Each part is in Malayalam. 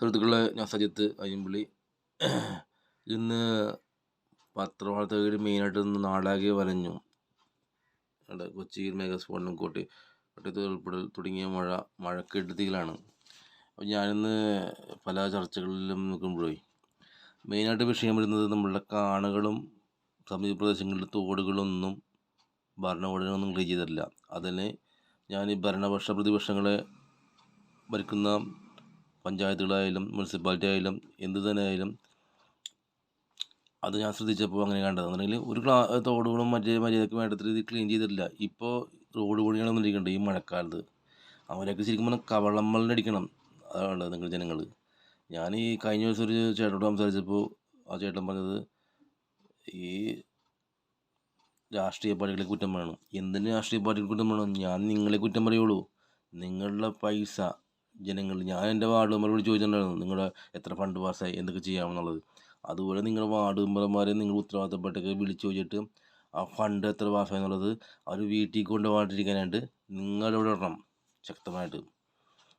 സുഹൃത്തുക്കളെ ഞാൻ സജിത്ത് അയ്യമ്പുള്ളി ഇന്ന് പത്രവാർത്തകൾ മെയിനായിട്ട് ഇന്ന് നാടാകെ വലഞ്ഞു. കൊച്ചിയിൽ മേഘസ്ഫോടനം കോട്ടി. കോട്ടയത്ത് ഉൾപ്പെടൽ തുടങ്ങിയ മഴ മഴക്കെടുതികളാണ് അപ്പോൾ ഞാനിന്ന് പല ചർച്ചകളിലും നിൽക്കുമ്പോഴേ മെയിനായിട്ട് വിഷയം വരുന്നത് നമ്മളുടെ കാണുകളും സമീപ പ്രദേശങ്ങളിലെ തോടുകളൊന്നും ഭരണകൂടനൊന്നും ക്ലീൻ ചെയ്തിട്ടില്ല. അതിന് ഞാൻ ഈ ഭരണപക്ഷ പ്രതിപക്ഷങ്ങളെ ഭരിക്കുന്ന പഞ്ചായത്തുകളായാലും മുനിസിപ്പാലിറ്റി ആയാലും എന്ത് തന്നെ ആയാലും അത് ഞാൻ ശ്രദ്ധിച്ചപ്പോൾ അങ്ങനെ കണ്ടത്. എന്നുണ്ടെങ്കിൽ ഒരു ക്ലാ തോടുകളും മറ്റേ മര്യാദയ്ക്ക് വേണ്ടത്ര രീതിയിൽ ക്ലീൻ ചെയ്തിട്ടില്ല. ഇപ്പോൾ റോഡ് പണിയാണ് വന്നിരിക്കുന്നുണ്ട് ഈ മഴക്കാലത്ത്. അവരൊക്കെ ശരിക്കും പറഞ്ഞാൽ കവളമ്മലിനടിക്കണം അതാണ് നിങ്ങൾ ജനങ്ങൾ ഞാൻ ഈ കഴിഞ്ഞ ദിവസം ഒരു ചേട്ടനോട് സംസാരിച്ചപ്പോൾ ആ ചേട്ടൻ പറഞ്ഞത് ഈ രാഷ്ട്രീയ പാർട്ടികളെ കുറ്റം പറയണം. എന്തിന് രാഷ്ട്രീയ പാർട്ടികളെ കുറ്റം പറയണം? ഞാൻ നിങ്ങളെ കുറ്റം പറയുള്ളൂ. നിങ്ങളുടെ പൈസ ജനങ്ങൾ ഞാൻ എന്റെ വാർഡ് മെമ്പറോട് ചോദിച്ചിട്ടുണ്ടായിരുന്നു നിങ്ങളുടെ എത്ര ഫണ്ട് പാസ്സായി എന്തൊക്കെ ചെയ്യാമെന്നുള്ളത്? അതുപോലെ നിങ്ങളുടെ വാർഡ് മെമ്പർമാരെ നിങ്ങൾ ഉത്തരവാദിത്തപ്പെട്ടൊക്കെ വിളിച്ചു ചോദിച്ചിട്ട് ആ ഫണ്ട് എത്ര പാസ്സായി എന്നുള്ളത് അവർ വീട്ടിൽ കൊണ്ടുപോകാണ്ടിരിക്കാനായിട്ട് നിങ്ങൾ ഇടണം ശക്തമായിട്ട്.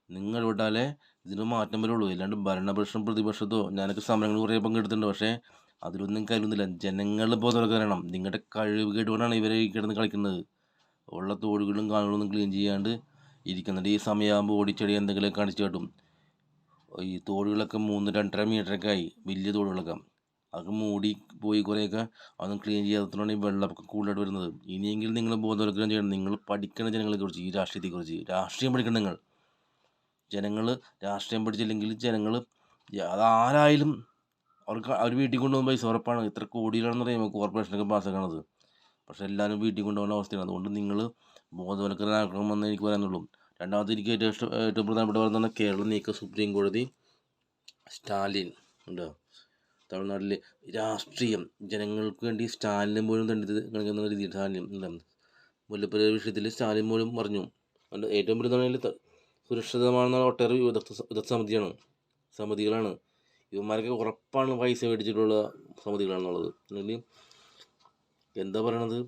നിങ്ങൾ വിട്ടാലേ ഇതിന് മാറ്റം വരുള്ളൂ. അല്ലാണ്ട് ഭരണപക്ഷം പ്രതിപക്ഷത്തോ ഞാനൊക്കെ സമരങ്ങൾ കുറേ പങ്കെടുത്തിട്ടുണ്ട്. പക്ഷേ അതിലൊന്നും കരുതുന്നില്ല ജനങ്ങൾ ബോധവൽക്കരണം നിങ്ങളുടെ കഴിവ് കേട്ടുകൊണ്ടാണ് ഇവരെ കിടന്ന് കളിക്കുന്നത്. ഉള്ള തോടുകളും കാണുകളൊന്നും ക്ലീൻ ചെയ്യാണ്ട് ഇരിക്കുന്നുണ്ട് ഈ സമയമാകുമ്പോൾ ഓടിച്ചെടി എന്തെങ്കിലും കാണിച്ചു കാട്ടും. ഈ തോടുകളൊക്കെ മൂന്ന് രണ്ടര മീറ്ററൊക്കെ ആയി. വലിയ തോടുകളൊക്കെ. അതൊക്കെ മൂടി പോയി കുറേയൊക്കെ അതൊന്നും ക്ലീൻ ചെയ്യാത്തതുകൊണ്ടാണ് ഈ വെള്ളമൊക്കെ കൂടുതലായിട്ട് വരുന്നത്. ഇനിയെങ്കിലും നിങ്ങൾ ബോധവൽക്കരണം ചെയ്യണം. നിങ്ങൾ പഠിക്കണ ജനങ്ങളെക്കുറിച്ച് ഈ രാഷ്ട്രീയത്തെക്കുറിച്ച്. രാഷ്ട്രീയം പഠിക്കണം നിങ്ങൾ. ജനങ്ങൾ രാഷ്ട്രീയം പഠിച്ചില്ലെങ്കിൽ ജനങ്ങൾ അതാരായാലും അവർക്ക് അവർ വീട്ടിൽ കൊണ്ടുപോകുന്ന പൈസ ഉറപ്പാണ്. ഇത്ര കോടിയിലാണെന്ന് പറയുമ്പോൾ കോർപ്പറേഷനൊക്കെ പാസ്സാക്കണത്. പക്ഷേ എല്ലാവരും വീട്ടിൽ കൊണ്ടുപോകുന്ന അവസ്ഥയാണ്. അതുകൊണ്ട് നിങ്ങൾ ബോധവൽക്കരണമാക്കണമെന്ന് എനിക്ക് പറയാനുള്ളൂ. രണ്ടാമത്തെ എനിക്ക് ഏറ്റവും ഇഷ്ടം ഏറ്റവും പ്രധാനപ്പെട്ട പറയുന്നത് കേരള നീക്ക സുപ്രീം കോടതി സ്റ്റാലിൻ ഉണ്ടോ. തമിഴ്നാട്ടിലെ രാഷ്ട്രീയം ജനങ്ങൾക്ക് വേണ്ടി സ്റ്റാലിനും പോലും തണ്ടിത് കളിക്കുന്ന രീതിയിൽ സ്റ്റാലിൻ ഉണ്ട്. മുല്ലപ്പെരിയാർ വിഷയത്തിൽ സ്റ്റാലിൻ പോലും പറഞ്ഞു അതിന്റെ ഏറ്റവും പ്രധാനമായിട്ട് സുരക്ഷിതമാണെന്ന ഒട്ടേറെ വിദഗ്ധ വിദഗ്ധ സമിതിയാണ് സമിതികളാണ്. ഇവന്മാരൊക്കെ ഉറപ്പാണ് പൈസ മേടിച്ചിട്ടുള്ള സമിതികളാണെന്നുള്ളത്. അല്ലെങ്കിൽ എന്താ പറയണത്?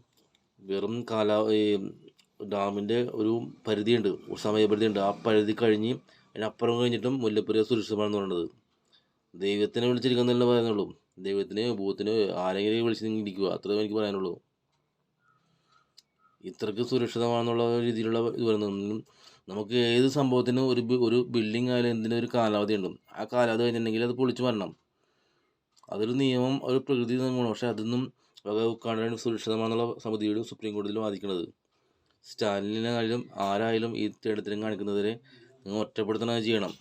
വെറും കാലാ ഈ ഡാമിന്റെ ഒരു പരിധിയുണ്ട് ഒരു സമയപരിധിയുണ്ട്. ആ പരിധി കഴിഞ്ഞ് അതിനപ്പുറം കഴിഞ്ഞിട്ടും മുല്ലപ്പെരിയാർ സുരക്ഷിതമാണെന്ന് പറയുന്നത് ദൈവത്തിനെ വിളിച്ചിരിക്കുന്നതല്ലേ പറയാനുള്ളൂ ദൈവത്തിനെയോ ഭൂത്തിനെയോ ആരെങ്കിലും വിളിച്ച് നിങ്ങൾ ഇരിക്കുക. അത്രയും എനിക്ക് പറയാനുള്ളൂ. ഇത്രയ്ക്ക് സുരക്ഷിതമാണെന്നുള്ള രീതിയിലുള്ള ഇത് പറയുന്നത് നമുക്ക് ഏത് സംഭവത്തിനും ഒരു ഒരു ബിൽഡിംഗ് ആയാലും എന്തിനും ഒരു കാലാവധി ഉണ്ട്. ആ കാലാവധി കഴിഞ്ഞിട്ടുണ്ടെങ്കിൽ അത് പൊളിച്ചു വരണം അതൊരു നിയമം ഒരു പ്രകൃതി നിയമമാണ് പക്ഷേ അതൊന്നും വകവെക്കാണ്ടാണ് സുരക്ഷിതമാണെന്നുള്ള സമിതിയുടെ സുപ്രീം കോടതിയിലും വാദിക്കുന്നത്. സ്റ്റാലിനായാലും ആരായാലും ഈ തേടത്തിലും കാണിക്കുന്നതിനെ നിങ്ങൾ ഒറ്റപ്പെടുത്തണ ചെയ്യണം.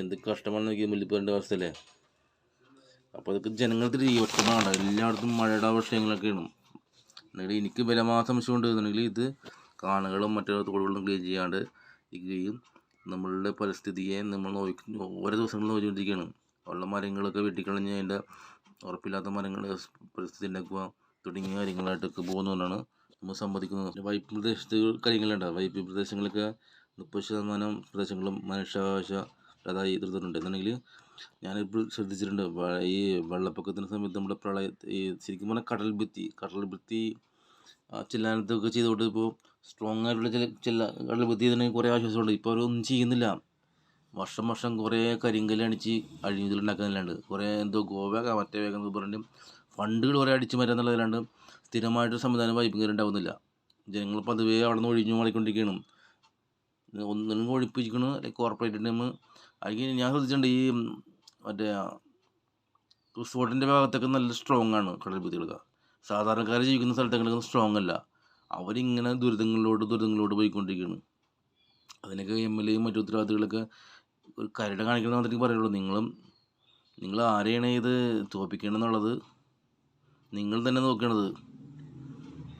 എന്ത് കഷ്ടമാണെന്ന് നോക്കി മുല്ലിപ്പേറിന്റെ അവസ്ഥയല്ലേ? അപ്പോൾ അതൊക്കെ ജനങ്ങൾക്ക് ഈ ഒറ്റമാണ് എല്ലായിടത്തും മഴയുടെ വിഷയങ്ങളൊക്കെയാണ് എന്നുണ്ടെങ്കിൽ എനിക്ക് ബലമായ സംശയമുണ്ട് എന്നുണ്ടെങ്കിൽ ഇത് കാണുകളും മറ്റു തോടുകളും ക്ലീൻ ചെയ്യാണ്ട് ഇരിക്കുകയും നമ്മളുടെ പരിസ്ഥിതിയെ നമ്മൾ നോക്കി ഓരോ ദിവസങ്ങളും നോക്കിക്കൊണ്ടിരിക്കുകയാണ്. ഉള്ള മരങ്ങളൊക്കെ വെട്ടിക്കളഞ്ഞ് അതിന്റെ ഉറപ്പില്ലാത്ത മരങ്ങൾ പരിസ്ഥിതി ഉണ്ടാക്കുക തുടങ്ങിയ കാര്യങ്ങളായിട്ടൊക്കെ പോകുന്നതുകൊണ്ടാണ് നമ്മൾ സമ്മതിക്കുന്നത്. വൈപ്പ് പ്രദേശത്ത് കാര്യങ്ങളുണ്ട്. വൈപ്പ് പ്രദേശങ്ങളൊക്കെ മുപ്പത് ശതമാനം പ്രദേശങ്ങളും മനുഷ്യാവകാശ അതായി എതിർത്തിട്ടുണ്ട് എന്നുണ്ടെങ്കിൽ ഞാനിപ്പോൾ ശ്രദ്ധിച്ചിട്ടുണ്ട് ഈ വെള്ളപ്പൊക്കത്തിന്റെ സമയത്ത് നമ്മുടെ പ്രളയ ഈ ശരിക്കും പറഞ്ഞാൽ കടൽ ഭിത്തി കടൽ ഭിത്തി ചില്ലാനത്തൊക്കെ ചെയ്തുകൊണ്ട് ഇപ്പോൾ സ്ട്രോങ് ആയിട്ടുള്ള ചില ചില കടൽ ഭിത്തി ചെയ്തിട്ടുണ്ടെങ്കിൽ കുറേ ആശ്വാസമുണ്ട്. ഇപ്പോൾ അവരൊന്നും ചെയ്യുന്നില്ല. വർഷം വർഷം കുറേ കരിങ്കല്ലടിച്ച് അഴിഞ്ഞതിലുണ്ടാക്കാനല്ലാണ്ട് കുറേ എന്തോ ഗോവേഗ മറ്റേ വേഗം എന്ന് പറഞ്ഞിട്ട് ഫണ്ടുകൾ കുറേ അടിച്ചു മാറ്റുക എന്നുള്ളതിലാണ്ട് സ്ഥിരമായിട്ട് സംവിധാനം വായ്പ ഉണ്ടാവുന്നില്ല. ജനങ്ങൾ പതുവേ അവിടെ നിന്ന് ഒഴിഞ്ഞു മാറിക്കൊണ്ടിരിക്കുകയാണ്. ഒന്നിനും ഒഴിപ്പിച്ചിരിക്കണം അല്ലെങ്കിൽ കോർപ്പറേറ്റ് ടീം അല്ലെങ്കിൽ ഞാൻ ശ്രദ്ധിച്ചിട്ടുണ്ട് ഈ മറ്റേ റിസോർട്ടിന്റെ ഭാഗത്തൊക്കെ നല്ല സ്ട്രോങ് ആണ് കടൽ ഭിത്തികളൊക്കെ. സാധാരണക്കാർ ജീവിക്കുന്ന സ്ഥലത്തൊക്കെ സ്ട്രോങ് അല്ല. അവരിങ്ങനെ ദുരിതങ്ങളിലോട്ട് ദുരിതങ്ങളിലോട്ട് പോയിക്കൊണ്ടിരിക്കുകയാണ്. അതിനൊക്കെ എം എൽ എയും മറ്റു ഉത്തരവാദിത്തങ്ങളൊക്കെ ഒരു കരട് കാണിക്കണം മാത്രമേ പറയുള്ളൂ. നിങ്ങളും നിങ്ങൾ ആരെയാണ് ഇത് തോപ്പിക്കേണ്ടതെന്നുള്ളത് നിങ്ങൾ തന്നെ നോക്കേണ്ടത്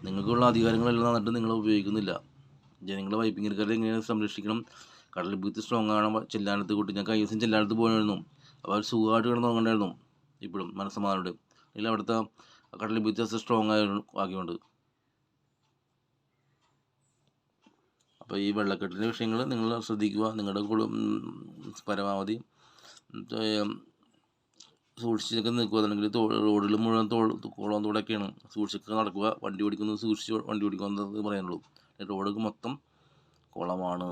നിങ്ങൾക്കുള്ള അധികാരങ്ങളെല്ലാം എന്നിട്ട് നിങ്ങൾ ഉപയോഗിക്കുന്നില്ല. ജനങ്ങളെ വൈപ്പിങ്ങൽക്കാരെ എങ്ങനെയാണ് സംരക്ഷിക്കണം? കടൽ ഭിത്തി സ്ട്രോങ് ആണ്. ചെല്ലാനത്ത് കൂട്ടി. ഞാൻ കഴിഞ്ഞ ചെല്ലാനത്ത് പോയായിരുന്നു. അപ്പോൾ സുഖമായിട്ട് കിടന്ന് ഇപ്പോഴും മനസ്സമാനോട് അല്ലെങ്കിൽ അവിടുത്തെ കടൽ ഭിത്തി സ്ട്രോങ് ആയ ആക്കിയുണ്ട് അപ്പോൾ ഈ വെള്ളക്കെട്ടിന്റെ വിഷയങ്ങൾ നിങ്ങൾ ശ്രദ്ധിക്കുക. നിങ്ങളുടെ കുടു പരമാവധി സൂക്ഷിച്ചൊക്കെ നിൽക്കുക. അല്ലെങ്കിൽ റോഡിൽ മുഴുവൻ തോൾ കുളം തോടൊക്കെയാണ് സൂക്ഷിച്ചൊക്കെ നടക്കുക. വണ്ടി ഓടിക്കുന്നത് സൂക്ഷിച്ച് വണ്ടി ഓടിക്കുക എന്നത് പറയാനുള്ളൂ റോഡൊക്കെ മൊത്തം കുളമാണ്.